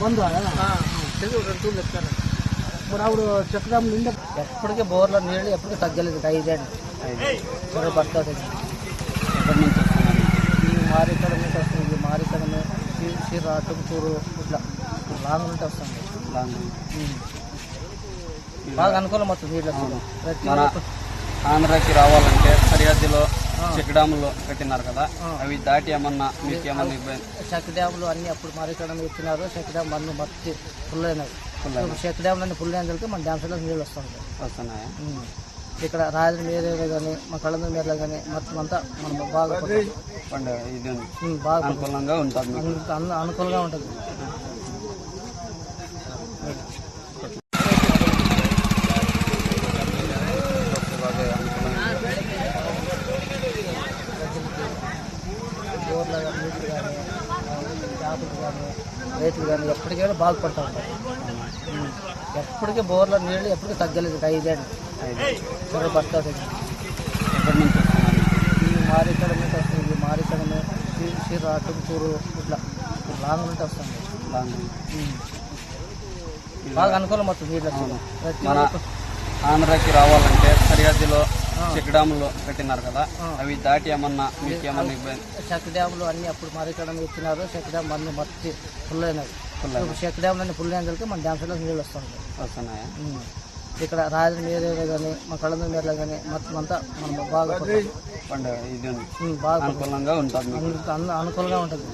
ಬಂದು మరి ఆవిడ చక్రం నిండా ఎప్పటికీ బోర్లో నీళ్ళు ఎప్పటికీ తగ్గలేదు ఐదేళ్ళు చెరువు పడుతుంది ఎక్కడి నుంచి ఈ మారికడ నుంచి వస్తుంది ఈ మారికడ చీర టుకుటూరు ఇట్లా లాంగ్ నుండి వస్తుంది లాంగ్. బాగా అనుకూలం అవుతుంది నీళ్ళకి ప్రతి ఆంధ్రాకి రావాలంటే సరిహద్దులో చెక్ డ్యాములు కట్టినారు కదా అవి దాటి ఏమన్నా మీకు ఏమన్నా ఇబ్బంది? చెక్ డ్యాములు అన్ని అప్పుడు మారికడ ఇచ్చినారు చెక్ డ్యామ్ అన్ని మట్టి ఫుల్ అయినాయి చెక్ డ్యాములు అన్ని ఫుల్ అయిన మా డ్యామ్స్ నీళ్ళు వస్తుంది వస్తున్నాయా. ఇక్కడ రాజు మీరేగా కానీ మా కళ్ళ మీరలో కానీ మొత్తం అంతా మనం బాగా బాగా అనుకూలంగా ఉంటుంది. అనుకూలంగా ఉంటుంది. బోర్లు కానీ నీళ్ళు కానీ చేపలు కానీ రైతులు కానీ ఎప్పటికైనా బాగుపడతా ఉంటారు. ఎప్పటికీ బోర్లో నీళ్ళు ఎప్పటికీ తగ్గలేదు ఐదేళ్ళు చెరువు పడుతుంది ఎక్కడి నుంచి ఈ మారికడ నుంచి వస్తుంది ఈ మారికడ చీర టుకుటూరు ఇట్లా. లాంగ్ నుండి వస్తుంది. లాంగ్. బాగా అనుకూలం అవుతుంది నీళ్ళకి మన ఆంధ్రాకి రావాలంటే సరిహద్దులో చెక్ డ్యాములు కట్టినారు కదా అవి దాటి ఏమన్నా మీకు ఏమన్నా ఇబ్బంది చెక్ డ్యాములు అన్ని అప్పుడు మారికడ ఇచ్చినారు చెక్ డ్యామ్ అన్ని మట్టి ఫుల్ అయినాయి చెక్ డ్యాములు అన్ని ఫుల్ అయిన మా డ్యామ్స్లో నీళ్ళు వస్తుంది వస్తున్నాయా. ఇక్కడ రాజు మీరేగా కానీ మా కళ్ళ మీరలో కానీ మొత్తం అంతా మనం బాగా బాగా అనుకూలంగా ఉంటుంది. అనుకూలంగా ఉంటుంది.